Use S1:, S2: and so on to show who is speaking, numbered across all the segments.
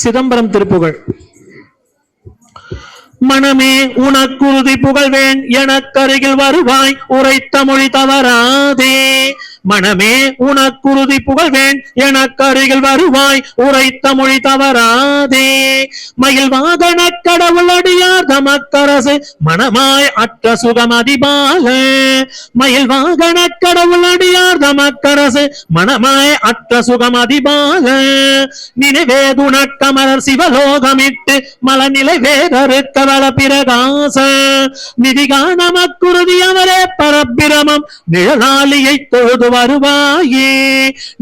S1: சிதம்பரம் திருப்புகழ் மனமே உனக்குறுதி புகழ்வேன் எனக்கருகில் வருவாய் உரைத்த மொழி தவறாதே மனமே உனக்குருதி புகழ்வேன் எனக்கு அருகில் வருவாய் உரைத்த மொழி தவறாதே மயில் வாதன கடவுள் அடியார் தமக்கரசு மனமாய் அற்ற சுகமதிபால மயில் வாகன கடவுள் அடியார் தமக்கரசு மனமாய் அற்ற சுகம் நினைவே நினைவேதுணக்கமலர் சிவலோகமிட்டு மலநிலை வேதருக்க வள பிரகாச நிதிகா நமக்குருதி அவரே பரபிரமம் நிழலாளியை தொழுதுவ வருவாயே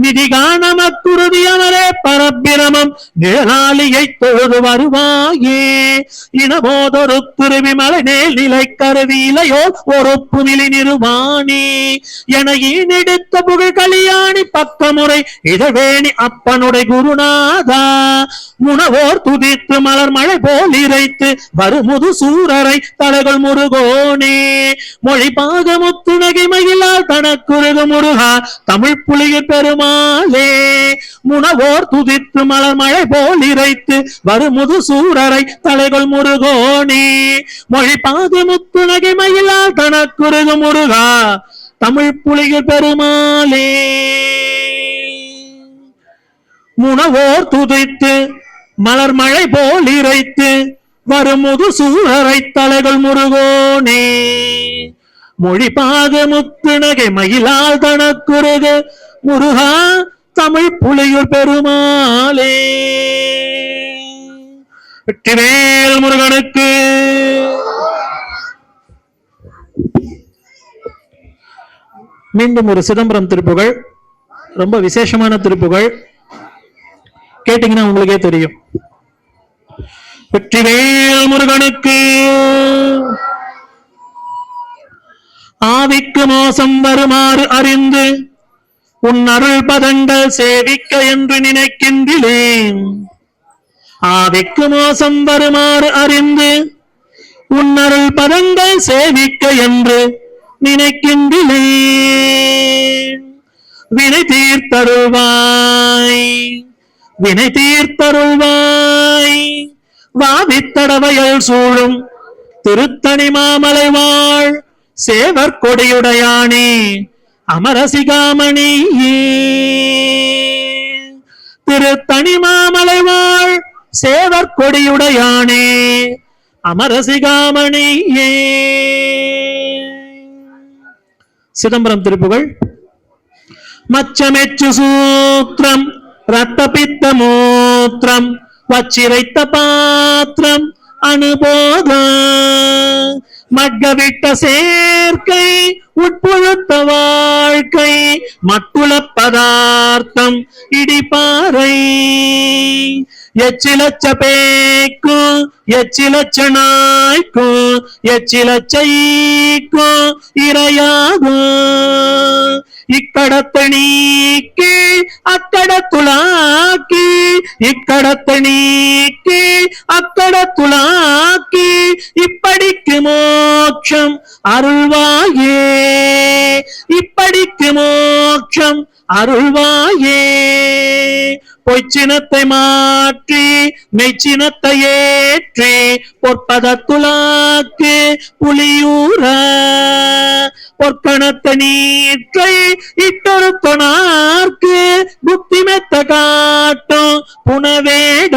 S1: நிதிகான மக்குருதி அமரே பரபிரமம் நிழலாளியை தொழுது வருவாயே இனமோதொரு குருவி மலை மேல் நிலை கருவியிலையோ ஒரு புவிலி நிறுவாணி என ஈனெடுத்த புகழ் கல்யாணி பக்கமுறை இதழ்வேணி அப்பனுடைய குருநாதா உணவோர் துதித்து மலர் மழை போல் இறைத்து வருமுது சூரரை தலைகள் முருகோனே மொழி பாகமுத்து நகை நகைமையிலால் தனக்குருகு முருக முருகா தமிழ் புலிய பெருமாளே முனவோர் துதித்து மலர் மழை போல் இறைத்து வருமுது சூரரை தலைகள் முருகோணி மொழி பாதி முத்து நகை நகைமையிலா தனக்குருகு முருகா தமிழ் புலிய பெருமாளே முனவோர் துதித்து மலர் மழை போல் இறைத்து வரும் முது சூழரை தலைகள் முருகோனே மொழிபாக முத்துணகை மயிலால் தனக்குறது முருகா தமிழ் புலியூர் பெருமாளே வெற்றிவேல் முருகனுக்கு மீண்டும் ஒரு சிதம்பரம் திருப்புகள் ரொம்ப விசேஷமான திருப்புகள் கேட்டீங்கன்னா உங்களுக்கே தெரியும் வெற்றிவேல் முருகனுக்கு ஆவிக்கு மோசம் வருமாறு அறிந்து உன் அருள் பதங்கள் சேவிக்க என்று நினைக்கின்றேன் ஆவிக்கு மோசம் வருமாறு அறிந்து உன் அருள் பதங்கள் சேவிக்க என்று நினைக்கின்றேன் வினை தீர்த்தருள்வாய் வினை தீர்த்தருள்வாய் வாவித்தடவையல் சூழும் திருத்தணி மாமலை வாழ் சேவர் கொடையுடையானே அமரசிகாமணி திரு தனிமாமலை வாழ் சேவர் கொடியுடையானே அமரசிகாமணி சிதம்பரம் திருப்புகள் மச்சமெச்சு சூத்திரம் ரத்த பித்த மூத்திரம் வச்சிரைத்த பாத்திரம் அனுபோதம் மட்கவிட்ட சேர்க்கை உட்புழுத்த வாழ்க்கை மட்டுள பதார்த்தம் இடிப்பாறை எச்சிலச்ச பேக்கும் எச்சிலச்ச நாய்க்கும் எச்சிலச்ச ஈக்கும் இரையாகும் இக்கடத்தை நீக்கி அக்கடத்துளாக்கி இக்கடத்தை நீக்கி அக்கடத்துளாக்கி இப்படிக்கு மோட்சம் அருள்வாயே இப்படிக்கு மோட்சம் அருள்வாயே பொய்ச்சினத்தை மாற்றி மெய்ச்சினத்தை ஏற்றி பொற்பதத்துலாக்கு புலியூர பொற்கணத்தை நீற்றை இட்டொரு புத்தி மெத்த காட்டும் புனவேட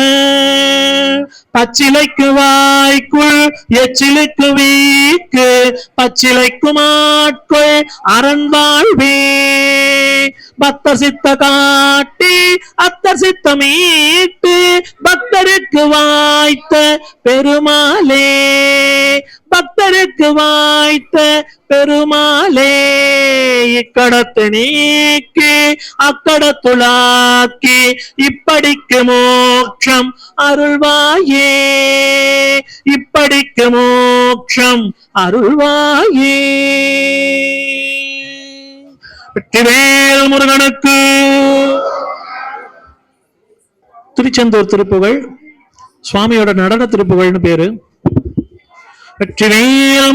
S1: பச்சிலைக்கு வாய்க்குள் எச்சிலுக்கு வீக்கு பச்சிலைக்கு மாட்குள் வாழ்வே பத்த சித்த காட்டி அத்தர் சித்தமேட்டு பக்தருக்கு வாய்த்த பெருமாளே பக்தருக்கு வாய்த்த பெருமாளே இக்கடத்து நீக்கி அக்கடத்துலாக்கி இப்படிக்கு மோட்சம் அருள்வாயே இப்படிக்கு மோட்சம் அருள்வாயே வெற்றிவேல் முருகனுக்கு திருச்செந்தூர் திருப்புகள் சுவாமியோட நடன திருப்புகள்னு பேரு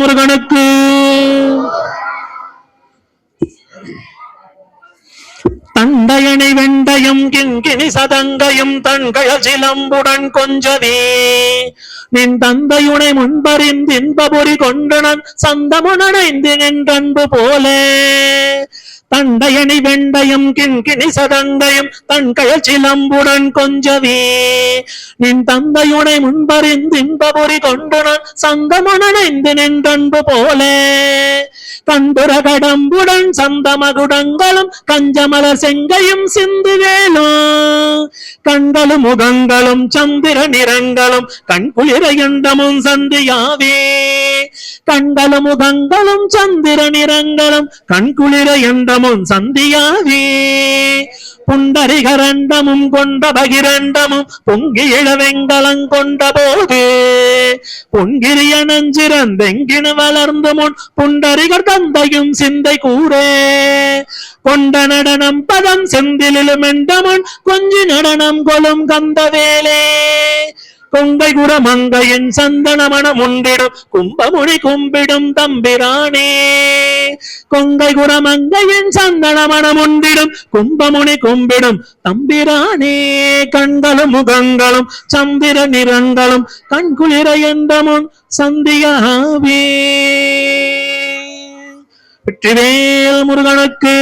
S1: முருகனுக்கு தந்தையனை வெண்டையும் கிங்கினி சதங்கையும் தன்கழ சிலம்புடன் கொஞ்சவே நின் தந்தையுனை முன்பறிந்து கொண்டனன் சந்தமுனடைந்து நின்றன்பு போலே தண்டையணி வெண்டயம் கிண்கிணி சதண்டயம் தன் கழல் சிலம்புடன் கொஞ்சவே நின் தந்தையுனை முன்பறிந்து இன்பபுரி கொண்டு நான் சங்கமனடைந்து நின்றன்பு போலே கண்டுர கடம்புடன் சந்த மகுடங்களும் கஞ்சமல செங்கையும் சிந்து வேலும் கண்களும் முகங்களும் சந்திர நிறங்களும் கண் குளிர எண்டமும் சந்தியாவே கண்களும் முகங்களும் சந்திர நிறங்களும் கண் குளிர எண்டமும் சந்திரமும் சந்தியாதே புண்டரிகரண்டமும் கொண்ட பகிரண்டமும் பொங்கி இளவெங்கலம் கொண்ட போது பொங்கிரிய நஞ்சிறந்தெங்கின வளர்ந்து முன் புண்டரிகர் தந்தையும் சிந்தை கூறே கொண்ட நடனம் பதம் செந்திலும் என்ற முன் கொஞ்சி நடனம் கொலும் கந்த வேலே கொங்கை குரமங்கையின் சந்தன மனம் உண்டிடும் கும்பமுனி கும்பிடும் தம்பிரானே கொங்கை குரமங்கையின் சந்தன மனம் உண்டிடும் கும்பமுனி கும்பிடும் தம்பிரானே கண்களும் முகங்களும் சந்திர நிறங்களும் கண்குளிர என்ற முன் சந்தியாவே வெற்றிவேல் முருகனுக்கு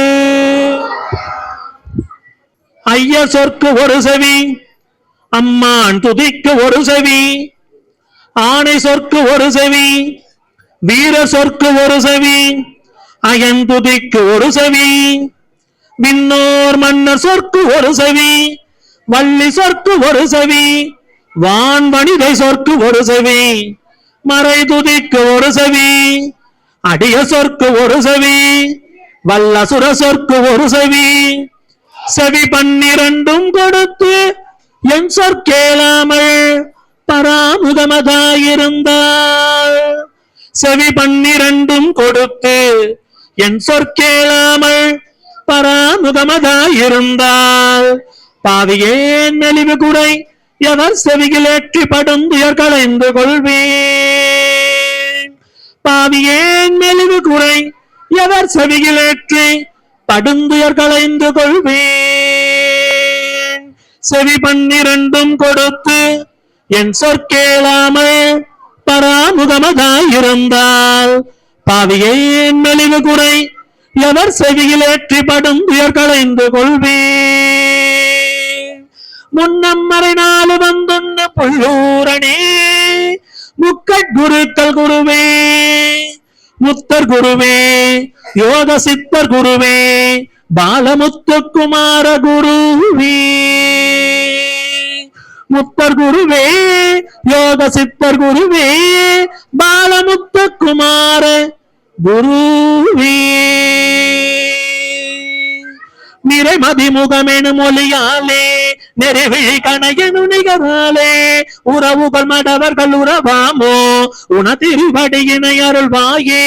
S1: ஐய சொற்கு ஒரு செவி அம்மான் துதிக்கு ஒரு செவி ஆணை சொற்கு ஒரு செவி வீர சொற்கு ஒரு செவி அயன் துதிக்கு ஒரு செவி விண்ணோர் மன்னர் சொற்கு ஒரு செவி வள்ளி சொற்கு ஒரு செவி வான் மனிதை சொற்கு ஒரு செவி மறை துதிக்கு ஒரு செவி அடிய சொற்கு ஒரு செவி வல்லசுர சொற்கு ஒரு செவி செவி பன்னிரண்டும் கொடுத்து என் சொற்கேளாமல் பராமுதமதாயிருந்தால் செவி பன்னிரண்டும் கொடுத்து என் சொற்கேளாமல் பராமுகமதாயிருந்தாள் பாவியேன் நெளிவு குறை எவர் செவியில் ஏற்றி படுந்துயர் கலைந்து கொள்வேன் பாவியேன் மெலிவு குறை எவர் செவியில் ஏற்றி படுந்துயர் கலைந்து கொள்வேன் செவி பன்னிரண்டும் கொடுத்து என் சொற்கேளாமல் பராமுதமதாயிருந்தால் பாவியை என் மெலிவு குறை எவர் செவியில் ஏற்றிப்படும் படும் துயர்களைந்து கொள்வே முன்னம்மறை நாலு வந்துண்ண புள்ளூரணே முக்கட் குருக்கள் குருவே முத்தர் குருவே யோக சித்தர் குருவே பாலமுத்து குமார குருவே முத்தர் குருவே யோக சித்தர் குருவே பாலமுத்த குமார குருவே நிறை மதிமுகமெனும் மொழியாலே நெறிவிழி கணையனு நிகராலே உறவுகள் மடவர்கள் உறவாமோ உன திருவடியினை அருள்வாயே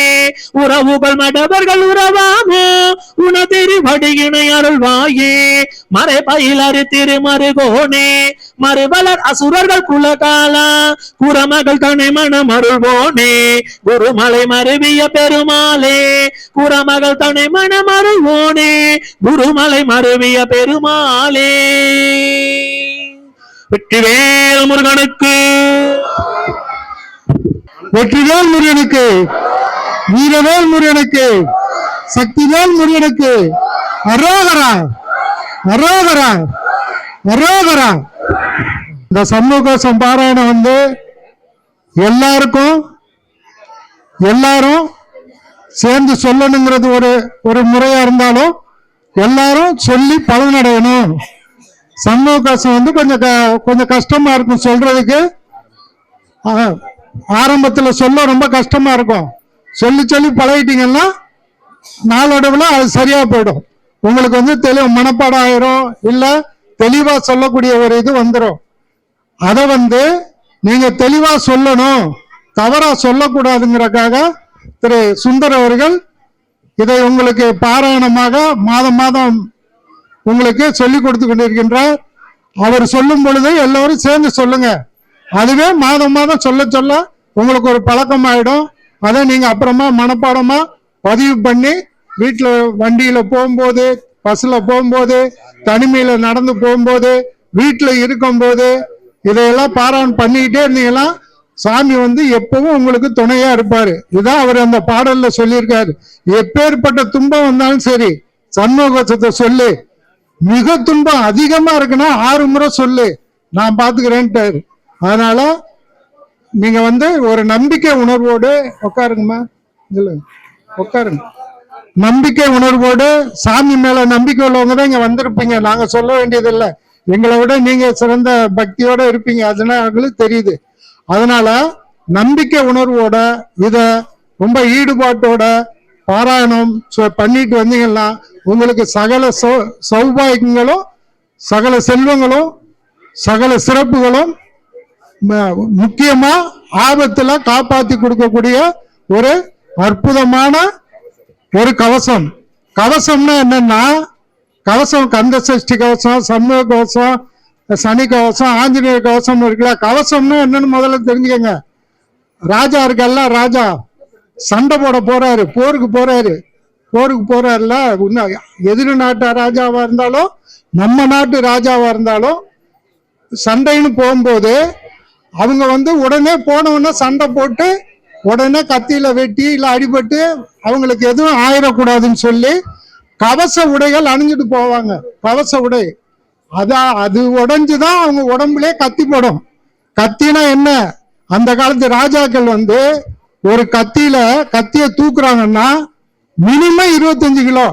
S1: உறவுகள் மடவர்கள் உறவாமோ உன திருவடியினை அருள்வாயே மறை பயிலறு திருமருகோனே மறுவலர் அசுரர்கள் குலகாலா குரமகள் தனி மனம் அருள்வோனே குருமலை மருவிய பெருமாளே குரமகள் தனி மனம் அருள்வோனே குருமலை மலை மருவிய பெருமாளே வெற்றிவேல் முருகனுக்கு வெற்றிவேல் முருகனுக்கு வீரவேல் முருகனுக்கு சக்திவேல் முருகனுக்கு அரோகரா அரோகரா அரோகரா இந்த சமூக பாராயணம் வந்து எல்லாருக்கும் எல்லாரும் சேர்ந்து சொல்லணுங்கிறது ஒரு ஒரு முறையா இருந்தாலும் எல்லாரும் சொல்லி பலனடையணும் சமூக காசு வந்து கொஞ்சம் கொஞ்சம் கஷ்டமா இருக்கும் சொல்றதுக்கு ஆரம்பத்துல சொல்ல ரொம்ப கஷ்டமா இருக்கும் சொல்லி சொல்லி பழகிட்டீங்கன்னா நாளடவில் அது சரியா போயிடும் உங்களுக்கு வந்து தெளிவு மனப்பாடம் ஆயிரும் இல்லை தெளிவா சொல்லக்கூடிய ஒரு இது வந்துடும் அதை வந்து நீங்க தெளிவா சொல்லணும் தவறா சொல்லக்கூடாதுங்கிறக்காக திரு சுந்தர் அவர்கள் இதை உங்களுக்கு பாராயணமாக மாதம் மாதம் உங்களுக்கு சொல்லி கொடுத்து கொண்டிருக்கின்றார் அவர் சொல்லும் பொழுது எல்லோரும் சேர்ந்து சொல்லுங்க அதுவே மாதம் மாதம் சொல்ல சொல்ல உங்களுக்கு ஒரு பழக்கம் ஆயிடும் அதை நீங்க அப்புறமா மனப்பாடமா பதிவு பண்ணி வீட்டில் வண்டியில போகும்போது பஸ்ல போகும்போது தனிமையில நடந்து போகும்போது வீட்டில் இருக்கும்போது இதையெல்லாம் பாராயணம் பண்ணிக்கிட்டே இருந்தீங்கன்னா சாமி வந்து எப்பவும் உங்களுக்கு துணையா இருப்பாரு இதான் அவர் அந்த பாடல்ல சொல்லியிருக்காரு எப்பேற்பட்ட துன்பம் வந்தாலும் சரி சண்முகத்தை சொல்லு மிக துன்பம் அதிகமா இருக்குன்னா ஆறு முறை சொல்லு நான் பாத்துக்கிறேன்ட்டாரு அதனால நீங்க வந்து ஒரு நம்பிக்கை உணர்வோடு உட்காருங்கம்மா இல்ல உட்காருங்க நம்பிக்கை உணர்வோடு சாமி மேல நம்பிக்கை உள்ளவங்க தான் இங்க வந்திருப்பீங்க நாங்க சொல்ல வேண்டியது இல்லை எங்களை விட நீங்க சிறந்த பக்தியோட இருப்பீங்க அதுனா அவங்களுக்கு தெரியுது அதனால நம்பிக்கை உணர்வோட இத ரொம்ப ஈடுபாட்டோட பாராயணம் பண்ணிட்டு வந்தீங்கன்னா உங்களுக்கு சகல சௌபாகியங்களும் சகல செல்வங்களும் சகல சிறப்புகளும் முக்கியமா ஆபத்துல காப்பாத்தி கொடுக்கக்கூடிய ஒரு அற்புதமான ஒரு கவசம் கவசம்னா என்னன்னா கவசம் கந்த சஷ்டி கவசம் சண்முக கவசம் சனி கவசம் ஆஞ்சநேய கவசம் இருக்குல்ல கவசம்னா என்னன்னு முதல்ல தெரிஞ்சுக்கங்க ராஜா இருக்கல்ல ராஜா சண்டை போட போறாரு போருக்கு போறாரு போருக்கு போறாருல எதிரி நாட்டு ராஜாவா இருந்தாலும் நம்ம நாட்டு ராஜாவா இருந்தாலும் சண்டைன்னு போகும்போது அவங்க வந்து உடனே போனவுடனே சண்டை போட்டு உடனே கத்தியில வெட்டி இல்லை அடிபட்டு அவங்களுக்கு எதுவும் ஆயிடக்கூடாதுன்னு சொல்லி கவச உடைகள் அணிஞ்சிட்டு போவாங்க கவச உடை அதான் அது உடஞ்சுதான் அவங்க உடம்புலே கத்தி போடும் கத்தினா என்ன அந்த காலத்து ராஜாக்கள் வந்து ஒரு கத்தியில கத்திய தூக்குறாங்கன்னா மினிமம் இருபத்தஞ்சு கிலோ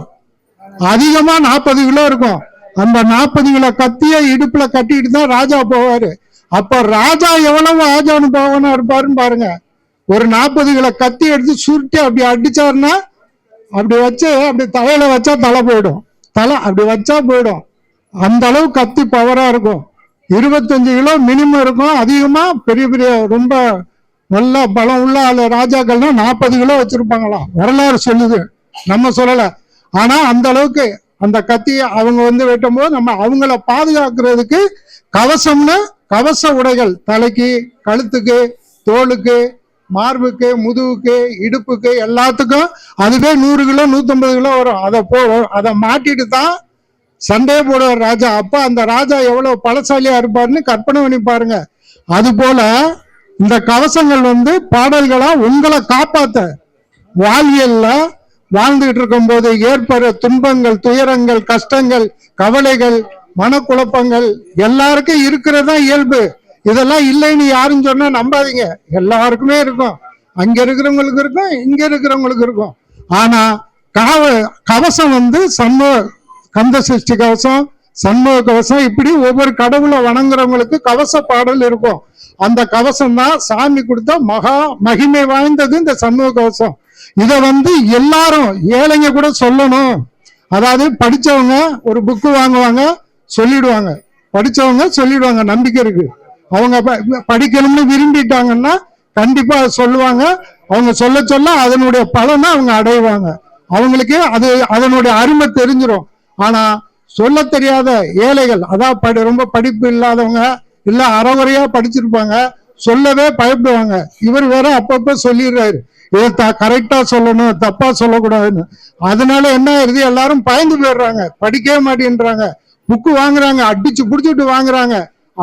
S1: அதிகமா நாற்பது கிலோ இருக்கும் அந்த நாற்பது கிலோ கத்திய இடுப்புல கட்டிட்டு தான் ராஜா போவாரு அப்ப ராஜா எவ்வளவு ஆஜானு போவனா இருப்பாருன்னு பாருங்க ஒரு நாற்பது கிலோ கத்தி எடுத்து சுருட்டி அப்படி அடிச்சாருன்னா அப்படி வச்சு அப்படி தலையில வச்சா தலை போயிடும் தலை அப்படி வச்சா போயிடும் அந்த அளவு கத்தி பவரா இருக்கும் இருபத்தஞ்சு கிலோ மினிமம் இருக்கும் அதிகமா பெரிய பெரிய ரொம்ப நல்ல பலம் உள்ள ராஜாக்கள்னா நாற்பது கிலோ வச்சிருப்பாங்களாம் வரலாறு சொல்லுது நம்ம சொல்லல ஆனா அந்த அளவுக்கு அந்த கத்தியை அவங்க வந்து வெட்டும்போது நம்ம அவங்கள பாதுகாக்கிறதுக்கு கவசம்னு கவச உடைகள் தலைக்கு கழுத்துக்கு தோலுக்கு மார்புக்கு முதுகுக்கு இடுப்புக்கு எல்லாத்துக்கும் அதுவே நூறு கிலோ நூத்தம்பது கிலோ வரும் அதை போ அதை மாட்டிட்டு தான் சண்டே போடுவார் ராஜா அப்ப அந்த ராஜா எவ்வளவு பலசாலியா இருப்பாருன்னு கற்பனை பண்ணி பாருங்க அது போல இந்த கவசங்கள் வந்து பாடல்களா உங்களை காப்பாத்த வாழ்வியல்ல வாழ்ந்துகிட்டு இருக்கும் போது ஏற்படுற துன்பங்கள் துயரங்கள் கஷ்டங்கள் கவலைகள் மனக்குழப்பங்கள் எல்லாருக்கும் இருக்கிறதா இயல்பு இதெல்லாம் இல்லைன்னு யாரும் சொன்னா நம்பாதீங்க எல்லாருக்குமே இருக்கும் அங்க இருக்கிறவங்களுக்கு இருக்கும் இங்க இருக்கிறவங்களுக்கு இருக்கும் ஆனா கவசம் வந்து சமூக கந்த சஷ்டி கவசம் சண்முக கவசம் இப்படி ஒவ்வொரு கடவுளை வணங்குறவங்களுக்கு கவச பாடல் இருக்கும் அந்த கவசம் தான் சாமி கொடுத்த மகா மகிமை வாய்ந்தது இந்த சண்முக கவசம் இதை வந்து எல்லாரும் ஏழைங்க கூட சொல்லணும் அதாவது படிச்சவங்க ஒரு புக்கு வாங்குவாங்க சொல்லிடுவாங்க படிச்சவங்க சொல்லிடுவாங்க நம்பிக்கை இருக்கு அவங்க படிக்கணும்னு விரும்பிட்டாங்கன்னா கண்டிப்பா சொல்லுவாங்க அவங்க சொல்ல சொல்ல அதனுடைய பலனை அவங்க அடைவாங்க அவங்களுக்கு அது அதனுடைய அருமை தெரிஞ்சிடும் ஆனா சொல்ல தெரியாத ஏழைகள் அதான் ரொம்ப படிப்பு இல்லாதவங்க இல்ல அறவுறையா படிச்சிருப்பாங்க சொல்லவே பயப்படுவாங்க இவர் வேற அப்பப்ப சொல்லிடுறாரு இதை கரெக்டா சொல்லணும் தப்பா சொல்லக்கூடாதுன்னு அதனால என்ன ஆயிருது எல்லாரும் பயந்து போயிடுறாங்க படிக்கவே மாட்டேன்றாங்க புக்கு வாங்குறாங்க அடிச்சு புடிச்சுட்டு வாங்குறாங்க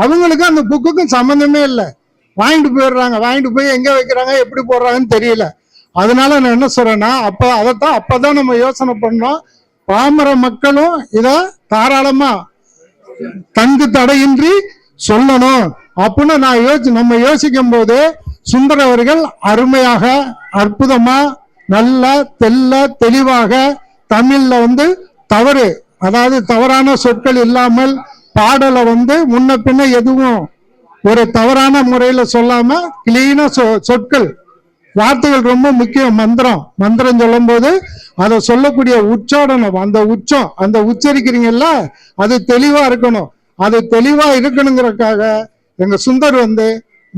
S1: அவங்களுக்கு அந்த புக்குக்கும் சம்மந்தமே இல்லை வாங்கிட்டு போயிடுறாங்க வாங்கிட்டு போய் எங்க வைக்கிறாங்க எப்படி போடுறாங்கன்னு தெரியல அதனால நான் என்ன சொல்றேன்னா அப்ப அதைத்தான் அப்பதான் நம்ம யோசனை பண்ணோம் பாமர மக்களும் இத தாராளமா தங்கு தடையின்றி சொல்லணும் அப்படின்னு நான் யோசி நம்ம யோசிக்கும் போது சுந்தர் அவர்கள் அருமையாக அற்புதமா நல்ல தெல்ல தெளிவாக தமிழ்ல வந்து தவறு அதாவது தவறான சொற்கள் இல்லாமல் பாடலை வந்து முன்ன பின்ன எதுவும் ஒரு தவறான முறையில சொல்லாம கிளீனா சொற்கள் வார்த்தைகள் ரொம்ப முக்கியம் மந்திரம் மந்திரம் சொல்லும் போது அதை சொல்லக்கூடிய உச்சாடனம் அந்த உச்சம் அந்த உச்சரிக்கிறீங்கல்ல அது தெளிவா இருக்கணும் அது தெளிவா இருக்கணுங்கிறக்காக எங்க சுந்தர் வந்து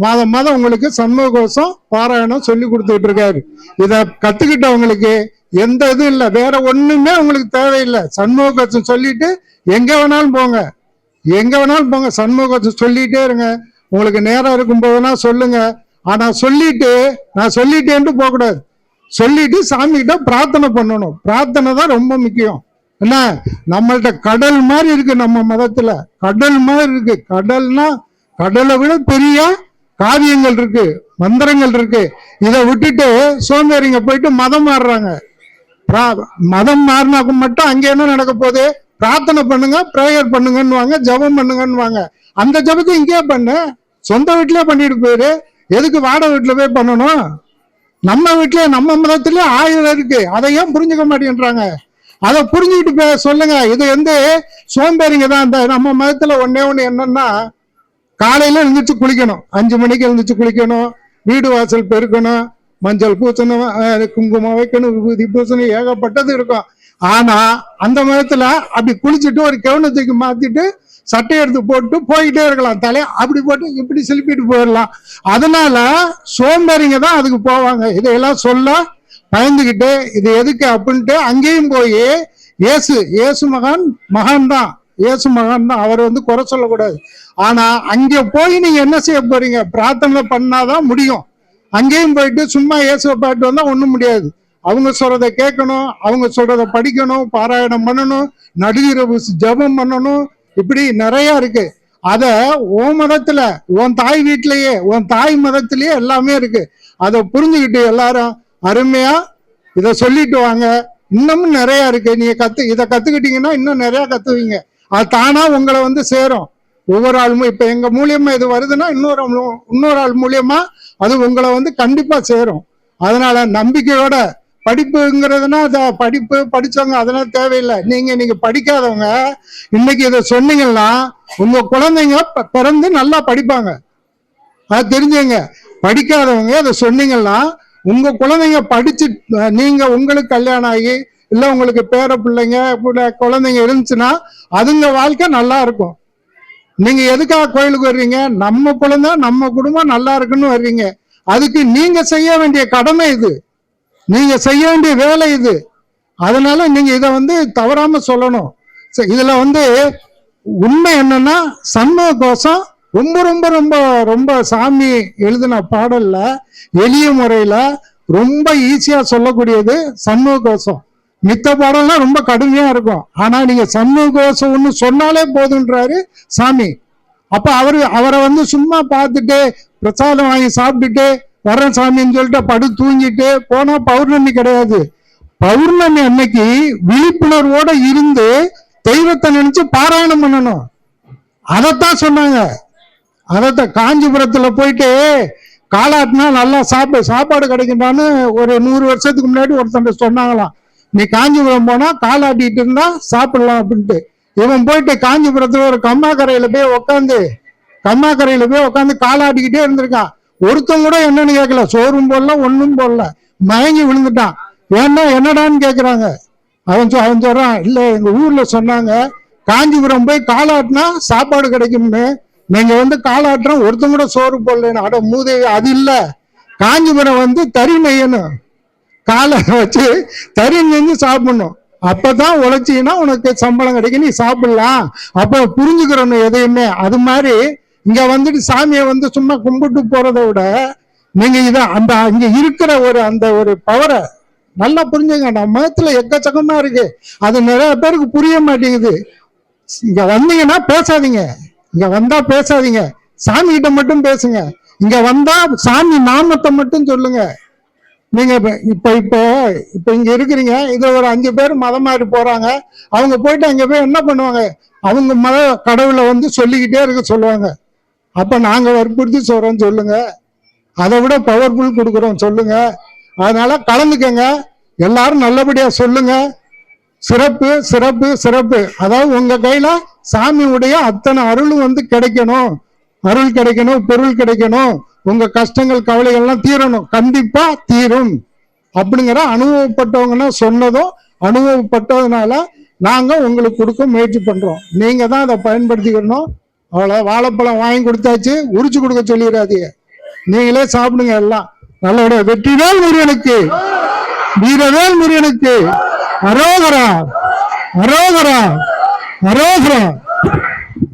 S1: மாதம் மாதம் உங்களுக்கு சண்முக கோஷம் பாராயணம் சொல்லி கொடுத்துட்டு இருக்காரு இதை கத்துக்கிட்டவங்களுக்கு எந்த இதுவும் இல்லை வேற ஒண்ணுமே உங்களுக்கு தேவையில்லை சண்முக கோஷம் சொல்லிட்டு எங்க வேணாலும் போங்க எங்க வேணாலும் போங்க சண்முக கோஷம் சொல்லிட்டே இருங்க உங்களுக்கு நேரம் இருக்கும் போதுனா சொல்லுங்க ஆனா சொல்லிட்டு நான் சொல்லிட்டேன்ட்டு போகக்கூடாது சொல்லிட்டு சாமி கிட்ட பிரார்த்தனை பண்ணணும் பிரார்த்தனை தான் ரொம்ப முக்கியம் என்ன நம்மள்ட்ட கடல் மாதிரி இருக்கு நம்ம மதத்துல கடல் மாதிரி இருக்கு கடல்னா கடலை விட பெரிய காவியங்கள் இருக்கு மந்திரங்கள் இருக்கு இதை விட்டுட்டு சோம்பேறிங்க போயிட்டு மதம் மாறுறாங்க மதம் மாறினாக்க மட்டும் அங்க என்ன நடக்க போகுது பிரார்த்தனை பண்ணுங்க ப்ரேயர் பண்ணுங்கன்னு வாங்க ஜபம் பண்ணுங்கன்னு வாங்க அந்த ஜபத்தை இங்கேயே பண்ண சொந்த வீட்டிலே பண்ணிட்டு போயிரு எதுக்கு வாடகை வீட்டில் போய் பண்ணணும் நம்ம வீட்டிலே நம்ம மதத்துல ஆயுதம் இருக்கு அதை ஏன் புரிஞ்சுக்க மாட்டேன்றாங்க அதை புரிஞ்சுக்கிட்டு சொல்லுங்க இது வந்து சோம்பேறிங்க தான் இந்த நம்ம மதத்துல ஒன்னே ஒன்று என்னன்னா காலையில எழுந்திரிச்சு குளிக்கணும் அஞ்சு மணிக்கு எழுந்திரிச்சு குளிக்கணும் வீடு வாசல் பெருக்கணும் மஞ்சள் பூசணும் குங்குமம் வைக்கணும் விபூதி பூசணும் ஏகப்பட்டது இருக்கும் ஆனா அந்த மதத்துல அப்படி குளிச்சுட்டு ஒரு கவனத்துக்கு மாத்திட்டு சட்டை எடுத்து போட்டு போய்கிட்டே இருக்கலாம் தலை அப்படி போட்டு இப்படி செலுப்பிட்டு போயிடலாம் அதனால சோம்பேறிங்க தான் அதுக்கு போவாங்க இதையெல்லாம் சொல்ல பயந்துக்கிட்டு இது எதுக்கு அப்படின்ட்டு அங்கேயும் போய் இயேசு இயேசு மகான் மகான் தான் இயேசு மகான் தான் அவர் வந்து குறை சொல்லக்கூடாது ஆனா அங்கே போய் நீங்க என்ன செய்ய போறீங்க பிரார்த்தனை பண்ணாதான் முடியும் அங்கேயும் போயிட்டு சும்மா இயேசுவை பாட்டு வந்தா ஒன்றும் முடியாது அவங்க சொல்றத கேட்கணும் அவங்க சொல்றத படிக்கணும் பாராயணம் பண்ணணும் நடுகிறவு ஜபம் பண்ணணும் இப்படி நிறைய இருக்கு அத ஓ மதத்துல உன் தாய் வீட்டிலயே உன் தாய் மதத்திலேயே எல்லாமே இருக்கு அதை புரிஞ்சுக்கிட்டு எல்லாரும் அருமையா இதை சொல்லிட்டு வாங்க இன்னமும் நிறைய இருக்கு நீங்க கத்து இதை கத்துக்கிட்டீங்கன்னா இன்னும் நிறைய கத்துவீங்க அது தானா உங்களை வந்து சேரும் ஒவ்வொரு ஆள் இப்ப எங்க மூலியமா இது வருதுன்னா இன்னொரு இன்னொரு ஆள் மூலியமா அது உங்களை வந்து கண்டிப்பா சேரும் அதனால நம்பிக்கையோட படிப்புங்கிறதுனா அதை படிப்பு படிச்சவங்க அதெல்லாம் தேவையில்லை நீங்க நீங்க படிக்காதவங்க இன்னைக்கு இதை சொன்னீங்கன்னா உங்க குழந்தைங்க பிறந்து நல்லா படிப்பாங்க அது தெரிஞ்சுங்க படிக்காதவங்க அதை சொன்னீங்கன்னா உங்க குழந்தைங்க படிச்சு நீங்க உங்களுக்கு கல்யாணம் ஆகி இல்லை உங்களுக்கு பேர பிள்ளைங்க குழந்தைங்க இருந்துச்சுன்னா அதுங்க வாழ்க்கை நல்லா இருக்கும் நீங்க எதுக்காக கோயிலுக்கு வர்றீங்க நம்ம குழந்தை நம்ம குடும்பம் நல்லா இருக்குன்னு வர்றீங்க அதுக்கு நீங்க செய்ய வேண்டிய கடமை இது நீங்க செய்ய வேண்டிய வேலை இது அதனால நீங்க இதை வந்து தவறாம சொல்லணும் இதுல வந்து உண்மை என்னன்னா சண்முக கோஷம் ரொம்ப ரொம்ப ரொம்ப ரொம்ப சாமி எழுதின பாடல்ல எளிய முறையில ரொம்ப ஈஸியா சொல்லக்கூடியது சண்முக கோஷம் மித்த பாடல்லாம் ரொம்ப கடுமையா இருக்கும் ஆனா நீங்க சண்முக கோஷம் ஒன்று சொன்னாலே போதுன்றாரு சாமி அப்ப அவரு அவரை வந்து சும்மா பார்த்துட்டு பிரசாதம் வாங்கி சாப்பிட்டுட்டு வரேன் சாமின்னு சொல்லிட்டு படு தூங்கிட்டு போனா பௌர்ணமி கிடையாது பௌர்ணமி அன்னைக்கு விழிப்புணர்வோட இருந்து தெய்வத்தை நினைச்சு பாராயணம் பண்ணணும் அதைத்தான் சொன்னாங்க அதைத்தான் காஞ்சிபுரத்துல போயிட்டு காலாட்டினா நல்லா சாப்பிடு சாப்பாடு கிடைக்குமான்னு ஒரு நூறு வருஷத்துக்கு முன்னாடி ஒருத்தன் சொன்னாங்களாம் நீ காஞ்சிபுரம் போனா காலாட்டிட்டு இருந்தா சாப்பிடலாம் அப்படின்ட்டு இவன் போயிட்டு காஞ்சிபுரத்துல ஒரு கம்மாக்கரையில போய் உட்காந்து கம்மாக்கரையில போய் உட்காந்து காலாட்டிக்கிட்டே இருந்திருக்கான் ஒருத்தன் கூட என்னன்னு கேட்கல சோறும் போடல ஒன்றும் போடல மயங்கி விழுந்துட்டான் ஏன்னா என்னடான்னு கேட்குறாங்க அவன் அவன் சொல்றான் இல்லை எங்கள் ஊரில் சொன்னாங்க காஞ்சிபுரம் போய் காலாட்டினா சாப்பாடு கிடைக்கும்னு நீங்கள் வந்து காலாட்டுறோம் ஒருத்தன் கூட சோறு போடலன்னு அட மூதை அது இல்லை காஞ்சிபுரம் வந்து தறி நெய்யணும் காலை வச்சு தறி நெஞ்சு சாப்பிடணும் அப்பதான் உழைச்சின்னா உனக்கு சம்பளம் கிடைக்கும் நீ சாப்பிடலாம் அப்போ புரிஞ்சுக்கிறோம் எதையுமே அது மாதிரி இங்க வந்துட்டு சாமியை வந்து சும்மா கும்பிட்டு போறதை விட நீங்க இதை அந்த இங்க இருக்கிற ஒரு அந்த ஒரு பவரை நல்லா புரிஞ்சுங்க நம்ம மதத்துல எக்கச்சக்கமா இருக்கு அது நிறைய பேருக்கு புரிய மாட்டேங்குது இங்க வந்தீங்கன்னா பேசாதீங்க இங்க வந்தா பேசாதீங்க சாமி கிட்ட மட்டும் பேசுங்க இங்க வந்தா சாமி நாமத்தை மட்டும் சொல்லுங்க நீங்க இப்ப இப்போ இப்ப இங்க இருக்கிறீங்க இதுல ஒரு அஞ்சு பேர் மதம் மாறி போறாங்க அவங்க போயிட்டு அங்க போய் என்ன பண்ணுவாங்க அவங்க மத கடவுளை வந்து சொல்லிக்கிட்டே இருக்க சொல்லுவாங்க அப்ப நாங்க வற்புறுத்தி சொல்றோம் சொல்லுங்க அதை விட பவர்ஃபுல் கொடுக்குறோம் சொல்லுங்க அதனால கலந்துக்கங்க எல்லாரும் நல்லபடியா சொல்லுங்க சிறப்பு சிறப்பு சிறப்பு அதாவது உங்க கையில சாமியுடைய அத்தனை அருளும் வந்து கிடைக்கணும் அருள் கிடைக்கணும் பொருள் கிடைக்கணும் உங்க கஷ்டங்கள் கவலைகள்லாம் தீரணும் கண்டிப்பா தீரும் அப்படிங்கிற அனுபவப்பட்டவங்கன்னா சொன்னதும் அனுபவப்பட்டதுனால நாங்க உங்களுக்கு கொடுக்க முயற்சி பண்றோம் நீங்க தான் அதை பயன்படுத்திக்கணும் அவ்வளோ வாழைப்பழம் வாங்கி கொடுத்தாச்சு உரிச்சு கொடுக்க சொல்லிடாதீங்க நீங்களே சாப்பிடுங்க எல்லாம் வெற்றி வெற்றிவேல் முருகனுக்கு வீரவேல் முருகனுக்கு அரோகரா அரோகரா அரோகரா